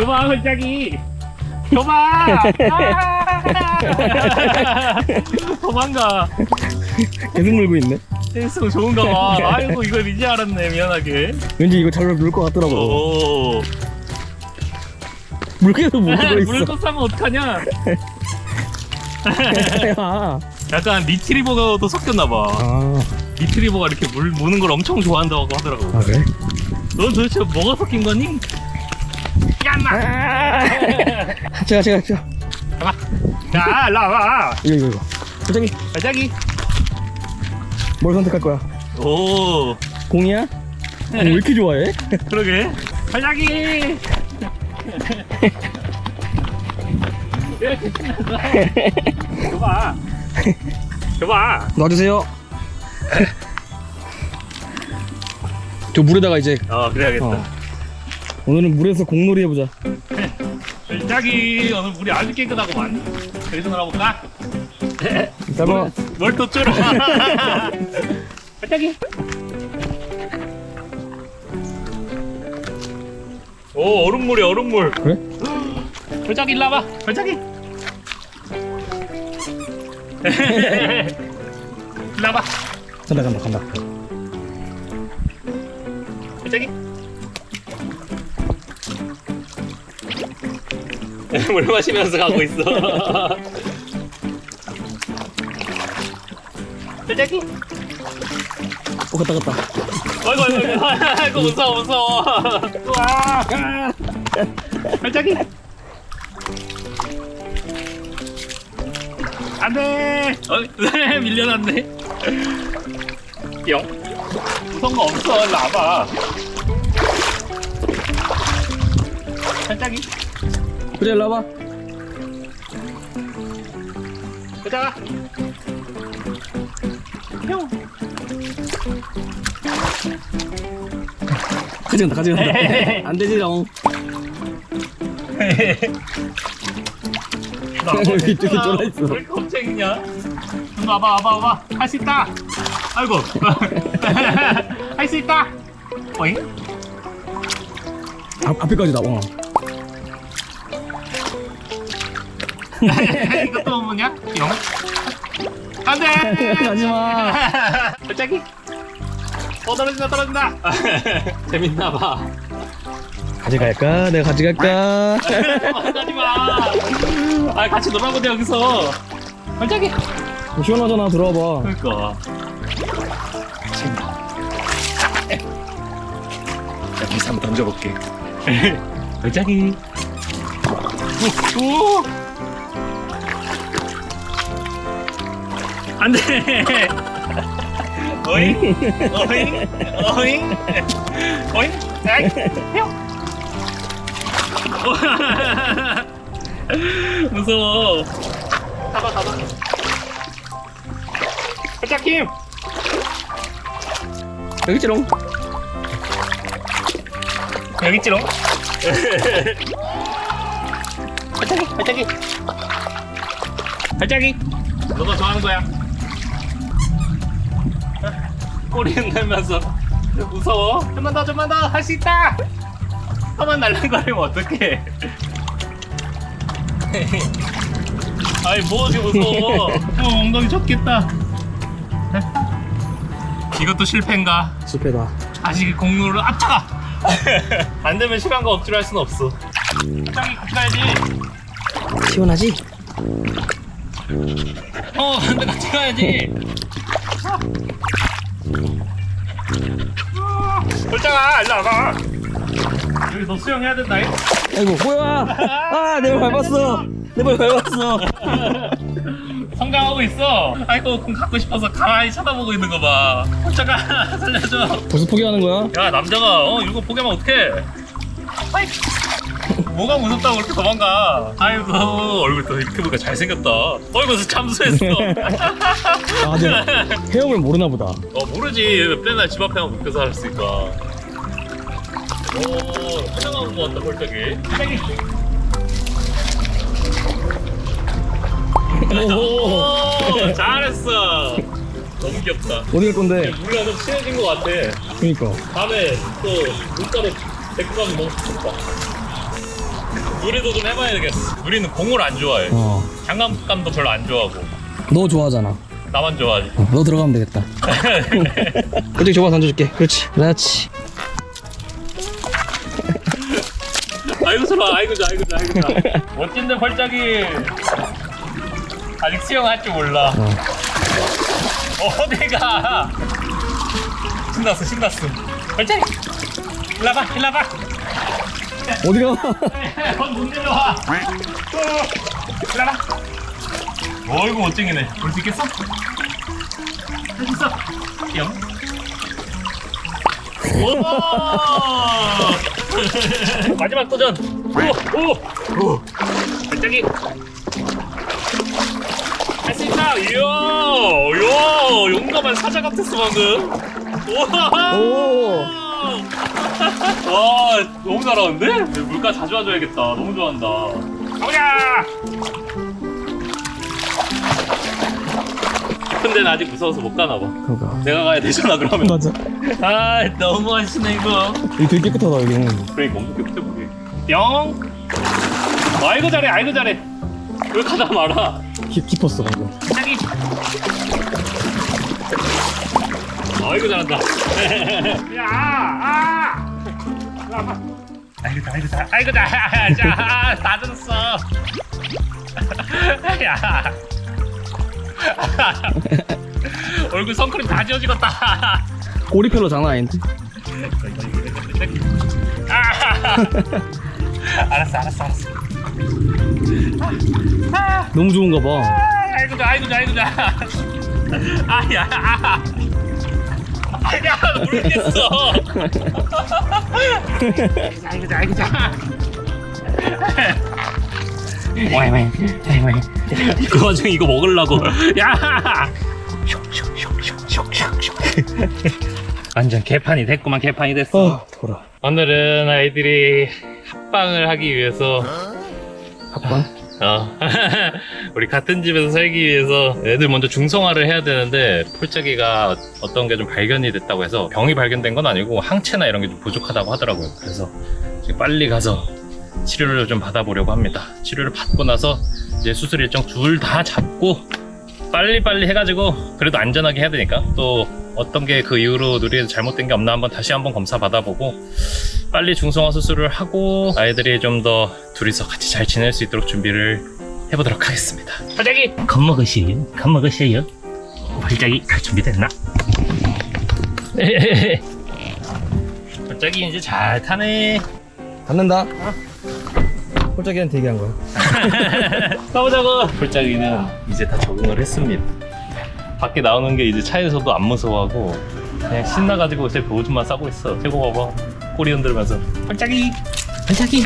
줘봐 걸작이 줘봐 아! 도망가 계속 물고 있네. 센스가 좋은가 봐 아이고 이걸 이제 알았네 미안하게 왠지 이거 잘 물을 것 같더라고. 오 물개도 물고 물을 있어. 또 싸면 어떡하냐 야. 약간 리트리버가도 섞였나 봐 아, 리트리버가 이렇게 물 무는 걸 엄청 좋아한다고 하더라고 아 그래? 넌 도대체 뭐가 섞인 거니? 얌마 제가 제가 제가 자 일로 와봐 이거 이거 이거. 갑자기 걸작이 뭘 선택할 거야? 오 공이야? 공왜 이렇게 좋아해? 그러게 발작이 줘봐 줘봐 놔주세요. 저 물에다가 이제 어 그래야겠다 어. 오늘은 물에서 공놀이 해보자. 발작이 오늘 물이 아주 깨끗하고만 여기서 놀아볼까? 짧아. 뭘또 쫄아 발작이 오 얼음물이야 얼음물 그래? 발작이 일로 와봐 발작이 일로 와봐 간다 간다 간다. 발작이 물 마시면서 가고 있어. 발작이. 어 갔다 갔다. 아이고 아이고 아이고. 아이고 무서워 무서워. 와. 발작이. 안돼. 어, 밀려났네. 영. 무서운 거 없어. 와봐. 발작이 그래 일로 와봐. 가자 형 가져간다 가져간다. 안 되지롱. 여기 이쪽에 쫄아 있어. 왜 이렇게 겁쟁이냐? 좀 와봐 와봐 와봐 할 수 있다 아이고 할 수 있다 어잉? 앞 앞에까지 나와. 이것도 뭐냐? 영? 안돼 가지마. 갑자기 어 떨어진다 떨어진다 재밌나봐 가져갈까? 내가 가져갈까? 가지마 아 같이 놀아보자 여기서 갑자기 시원하잖아 들어와봐. 그니까 자 다시 한번 던져볼게 갑자기 오! 안 돼. 어잉? 어잉? 어잉? 어잉? 아이 형 무서워. 가봐 가봐 살짝 힘 여기 있지롱. 여기 있지롱? 발차기 발차기 발차기 너가 좋아하는 거야 꼬리 흔들면서. 무서워? 좀만 더 좀만 더. 할 수 있다! 한번 날랑거리면 어떡해. 아이 뭐지 무서워. 어, 엉덩이 쳤겠다. 이것도 실패인가? 실패다. 다시 공로를 앞차가! 안 되면 시간 거 억지로 할 수는 없어. 짱이 같이 가야지. 시원하지? 어 근데 같이 가야지 돌장아 일로 와봐 여기 너 수영해야 된다 잉? 아이고 뭐야? 아내 발 밟았어. 내 발 밟았어. 성장하고 있어 아이고 공 갖고 싶어서 가만히 쳐다보고 있는 거봐 돌장아 살려줘 벌써 포기하는 거야? 야 남자가 어 이거 포기하면 어떡해 아이 뭐가 무섭다고 그렇게 도망가? 아이고 얼굴 또 이렇게 보니까 잘생겼다. 어이구 참수했어. 아 내가 헤엄을 모르나 보다. 어 모르지. 맨날 집 앞에만 묶여서 살았으니까. 오 화장하는 거 같다 벌떡이. 오 잘했어. 너무 귀엽다. 어디 갈 건데? 우리가 좀 친해진 것 같아. 그니까. 다음에 또 물가로 데리고 가면 너무 좋겠다 누리도 좀 해봐야 되겠어. 누리는 공을 안 좋아해. 어. 장난감도 별로 안 좋아하고. 너 좋아하잖아. 나만 좋아하지. 어, 너 들어가면 되겠다. 꼴찌 줘봐 던져줄게. 그렇지. 그렇지. 아이고 좋아, 아이고 좋아, 아이고 좋아, 아이고 좋아. 멋진데 벌짝이. 아직 수영할 줄 몰라. 어. 어디가? 신났어, 신났어. 벌짝이. 일로 와봐, 일로 와봐. 어디가? 건못 내려와. 일로 와봐. 어이구 멋쟁이네. 볼 수 있겠어? 할 수 있어. 영. 오! 마지막 도전. 오, 오, 오. 발짝이. 할수 있다. 이야, 이야, 용감한 사자 같았어 방금. 우와. 오. 와, 너무 잘하는데? 물가 자주 와줘야겠다. 너무 좋아한다. 가보자. 깊은 데는 아직 무서워서 못 가나 봐. 그러니까. 내가 가야 되잖아 그러면. 맞아. 아, 너무 하시네 이거. 여기 되게 깨끗하다 여기. 그러니까 엄청 깨끗해 보게. 영. 아이고 잘해, 아이고 잘해. 왜 가다 말아? 깊, 깊었어 방금. 자기. 아이고 잘한다. 야, 아. 아이고 잘, 아이고 잘, 아이고 잘. 자, 다 들었어. 야. 얼굴 선크림 다 지워지겠다. 꼬리펠로 장난 아닌데? 아. 알았어, 알았어, 알았어. 너무 좋은가 봐. 아이고 자, 아이고 자, 아이고 아. 아야, 모르겠어. 아이고 자, 아이고 자. 그 와중에 이거 먹으려고. 야! 완전 개판이 됐구만 개판이 됐어. 어 돌아. 오늘은 아이들이 합방을 하기 위해서 합방? 어. 우리 같은 집에서 살기 위해서 애들 먼저 중성화를 해야 되는데 폴짜기가 어떤 게 좀 발견이 됐다고 해서 병이 발견된 건 아니고 항체나 이런 게 좀 부족하다고 하더라고요. 그래서 빨리 가서 치료를 좀 받아보려고 합니다. 치료를 받고 나서 이제 수술 일정 둘 다 잡고 빨리빨리 해가지고 그래도 안전하게 해야 되니까 또 어떤 게 그 이후로 누리에서 잘못된 게 없나 한번 다시 한번 검사 받아보고 빨리 중성화 수술을 하고 아이들이 좀 더 둘이서 같이 잘 지낼 수 있도록 준비를 해보도록 하겠습니다. 발자기 겁먹으시요? 겁먹으세요? 발자기 잘 준비됐나? 발자기 이제 잘 타네. 닫는다. 꼴짝이한테 얘기한 거야. 가보자고. 발자기는 이제 다 적응을 했습니다. 밖에 나오는 게 이제 차에서도 안 무서워하고 그냥 신나가지고 제 보호준만 싸고 있어. 최고 봐봐. 꼬리 흔들면서 발자기, 발자기.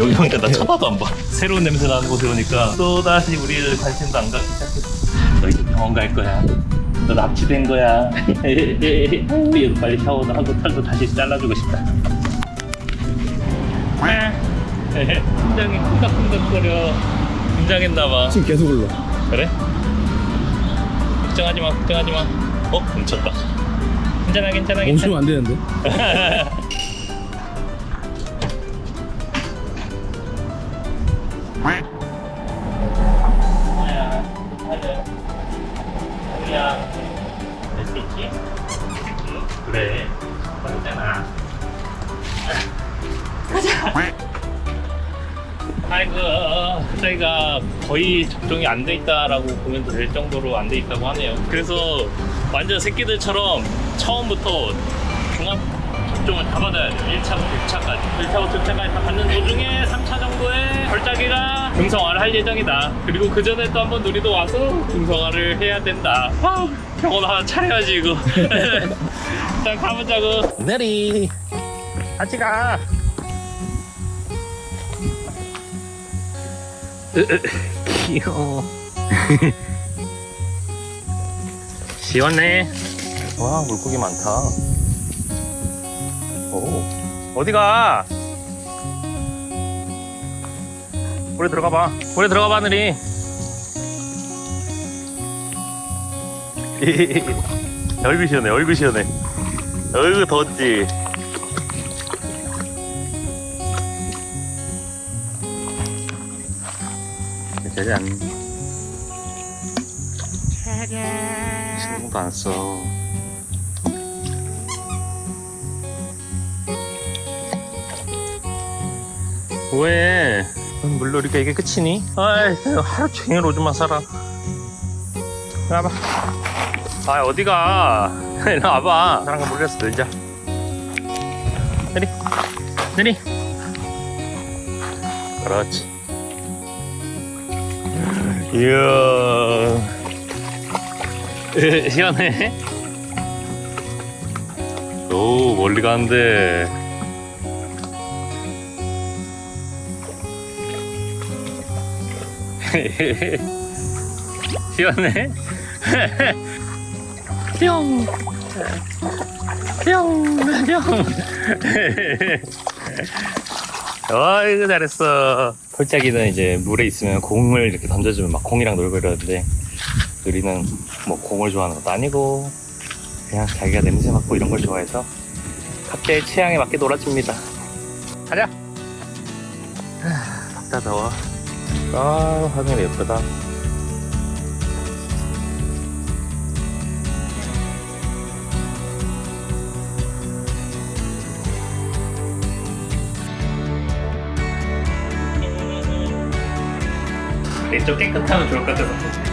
여기 오니까 나 쳐다도 안 봐. 새로운 냄새 나는 곳에 오니까 또 다시 우리를 관심도 안 갖기 시작했어. 너 이제 병원 갈 거야. 너 납치된 거야. 얘도 빨리 샤워도 하고 털도 다시 잘라주고 싶다. 심장이 쿵닥쿵닥거려. 긴장했나봐. 지금 계속 흘러. 그래? 걱정하지 마, 걱정하지 마. 어? 훔쳤다. 괜찮아, 괜찮아, 괜찮아. 멈추면 안 되는데. 접종이 안 돼 있다라고 보면 될 정도로 안 돼 있다고 하네요. 그래서 완전 새끼들처럼 처음부터 종합 접종을 다 받아야 돼요. 1차부터 6차까지. 1차부터 6차까지 다 받는 도중에 3차 정도에 벌짜기가 중성화를 할 예정이다. 그리고 그 전에 또 한번 누리도 와서 중성화를 해야 된다. 아, 병원 하나 차려야지, 이거. 일단 가보자고. 내리. 같이 가. 귀여워. 시원해. 와, 물고기 많다. 오. 어디가? 물에 들어가 봐. 물에 들어가 봐, 느리. 얼굴 시원해, 얼굴 시원해. 얼굴 더웠지. 짜잔. 신경도 안 써. 왜? 물놀이가 이게 끝이니? 아이, 하루 종일 오줌만 싸라. 와봐. 아, 어디가? 이리 와봐. 사람과 물려서 놀자. 내리. 내리. 그렇지. 이야. 으, 시원해? 오, 멀리 가는데. 시원해? 뿅! 뿅! 뿅! 어이구 잘했어 폴짜기는 이제 물에 있으면 공을 이렇게 던져주면 막 공이랑 놀고 이러는데 우리는 뭐 공을 좋아하는 것도 아니고 그냥 자기가 냄새 맡고 이런 걸 좋아해서 각자의 취향에 맞게 놀아줍니다. 가자. 덥다 더워. 아 하늘 예쁘다 좀 깨끗하면 좋을 것 같아서